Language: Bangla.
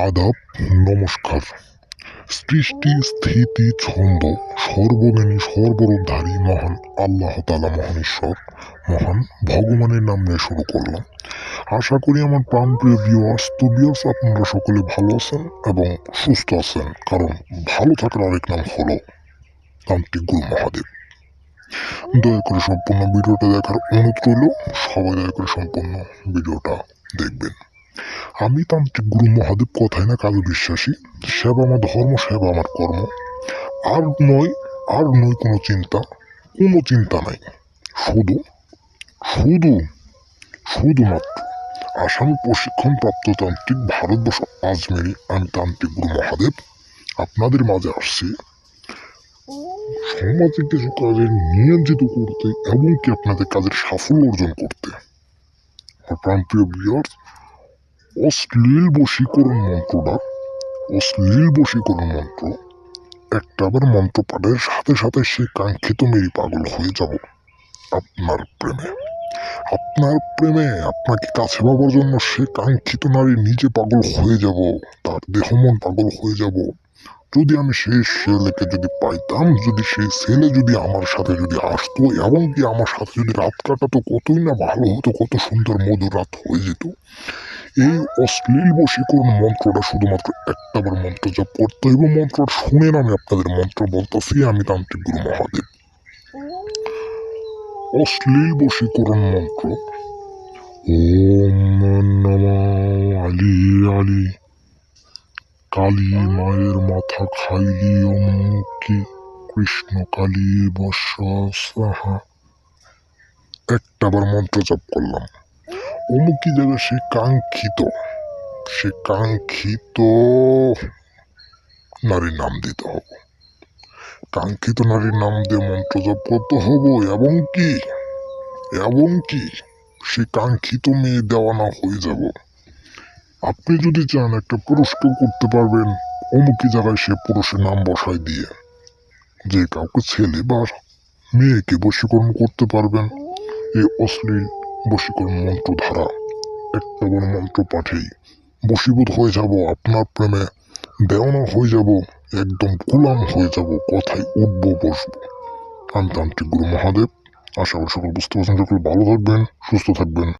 আদাব, নমস্কার। সৃষ্টি, স্থিতি, ছন্দ, সর্বজ্ঞানী সর্বরোদ্ধারী মহান, আল্লাহ তালা মহান ঈশ্বর, মহান ভগবানের নাম নিয়ে শুরু করলাম। আশা করি আমার প্রাণপ্রিয় ভিউয়ার্স তো ভিউয়ার্স আপনারা সকলে ভালো আছেন এবং সুস্থ আছেন, কারণ ভালো থাকার আরেক নাম হলো তান্ত্রিক গুরু মহাদেব। দয়া করে সম্পূর্ণ ভিডিওটা দেখার অনুরোধ রইল, সবাই দয়া করে সম্পূর্ণ ভিডিওটা দেখবেন। আমি তান্ত্রিক গুরু মহাদেব কথায় না কাজে বিশ্বাসী। সেবা আমার ধর্ম, সেবা আমার কর্ম। আর নয় আর নয় কোনো চিন্তা কোনো চিন্তা নাই। শুধু শুধু, শুধুমাত্র আসামি প্রশিক্ষণপ্রাপ্ত তান্ত্রিক ভারতবর্ষ আজমেরি আমি তান্ত্রিক গুরু মহাদেব। আপনাদের মাঝে আসছি। সমাজে কিছু কাজে নিয়ন্ত্রিত করতে এবং কি আপনাদের কাজের সাফল্য অর্জন করতে। আমার প্রাণপ্রিয় বিয়ার অশ্লীল বশীকরণ মন্ত্রটা অশ্লীল বশীকরণ মন্ত্র? একটা আবার মন্ত্র পাঠের সাথে সাথে সে কাঙ্ক্ষিত মেরি পাগল হয়ে যাব আপনার প্রেমে। আপনার প্রেমে আপনাকে কাছে পাবার জন্য সে কাঙ্ক্ষিত নারী নিজে পাগল হয়ে যাব, তার দেহ মন পাগল হয়ে যাব। যদি আমি সেই ছেলেকে যদি পাইতাম, যদি সেই ছেলে যদি আমার সাথে যদি আসতো, এবং কি আমার সাথে যদি রাত কাটাতো, কতই না ভালো হতো, কত সুন্দর মধুর রাত হয়ে যেত। এই অশ্লীল বশীকরণ মন্ত্রটা শুধুমাত্র একটাবার মন্ত্র জপ করতে হইব। মন্ত্রটা শুনেন, আমি আপনাদের মন্ত্র বলতেছি, আমি তান্ত্রিক গুরু মহাদেব। অশ্লীল বশীকরণ মন্ত্র। ওম নম আলি আলি। কালী মায়ের মাথা খাইলি অমুকি, কৃষ্ণ কালী সাহা। একটাবার মন্ত্র জপ করলাম। অমুকি জায়গায় সে কাঙ্ক্ষিত সে কাঙ্ক্ষিত নারীর নাম দিতে হবে। কাঙ্ক্ষিত নারীর নাম দিয়ে মন্ত্র জপ করতে হবে, এবং কি? এবং কি? সে কাঙ্ক্ষিত মেয়ে দেওয়ানা হয়ে যাব। আপনি যদি চান একটা পুরুষকে করতে পারবেন অমুকি জায়গায় সে পুরুষের নাম বসায় দিয়ে। যে কাউকে ছেলে বা মেয়েকে বশীকরণ করতে পারবেন এই অশ্লীল বশীকরণ মন্ত্র ধারা একটা বড় মন্ত্র পাঠেই বশীভূত হয়ে যাব, আপনার প্রেমে দেওয়ানা হয়ে যাব, একদম গোলাম হয়ে যাব, কথায় উঠবো, বসবো। আমি তান্ত্রিক গুরু মহাদেব। আশা করি সকল বুঝতে পারছেন। সকল ভালো থাকবেন, সুস্থ থাকবেন।